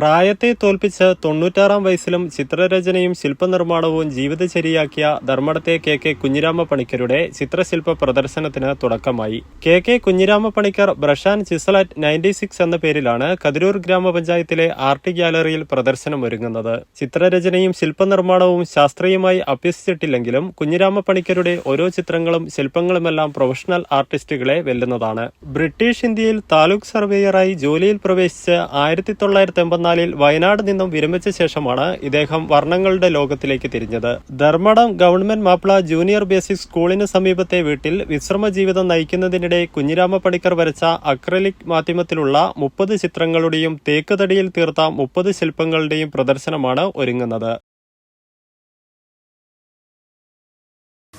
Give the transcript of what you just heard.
പ്രായത്തെ തോൽപ്പിച്ച് തൊണ്ണൂറ്റാറാം വയസ്സിലും ചിത്രരചനയും ശില്പനിർമ്മാണവും ജീവിതചര്യയാക്കിയ ധർമ്മടത്തെ K K Kunhirama പണിക്കരുടെ ചിത്രശില്പ പ്രദർശനത്തിന് തുടക്കമായി. K K Kunhirama Panicker brush and chisel ninety six എന്ന പേരിലാണ് കതിരൂർ ഗ്രാമപഞ്ചായത്തിലെ ആർട്ട് ഗ്യാലറിയിൽ പ്രദർശനം ഒരുങ്ങുന്നത് ചിത്രരചനയും ശില്പനിർമ്മാണവും ശാസ്ത്രീയമായി അഭ്യസിച്ചിട്ടില്ലെങ്കിലും കുഞ്ഞിരാമ പണിക്കരുടെ ഓരോ ചിത്രങ്ങളും ശില്പങ്ങളുമെല്ലാം പ്രൊഫഷണൽ ആർട്ടിസ്റ്റുകളെ വെല്ലുന്നതാണ്. ബ്രിട്ടീഷ് ഇന്ത്യയിൽ താലൂക്ക് സർവേയറായി ജോലിയിൽ പ്രവേശിച്ച് ആയിരത്തി തൊള്ളായിരത്തി എൺപത്തിനാലിൽ വയനാട് നിന്നും വിരമിച്ച ശേഷമാണ് ഇദ്ദേഹം വർണങ്ങളുടെ ലോകത്തിലേക്ക് തിരിഞ്ഞത്. Dharmadam government Mappila junior basic സ്കൂളിന് സമീപത്തെ വീട്ടിൽ വിശ്രമ ജീവിതം നയിക്കുന്നതിനിടെ കുഞ്ഞിരാമ പണിക്കർ വരച്ച അക്രലിക് മാധ്യമത്തിലുള്ള മുപ്പത് ചിത്രങ്ങളുടെയും തേക്ക് തടിയിൽ തീർത്ത മുപ്പത് ശില്പങ്ങളുടെയും പ്രദർശനമാണ് ഒരുങ്ങുന്നത്.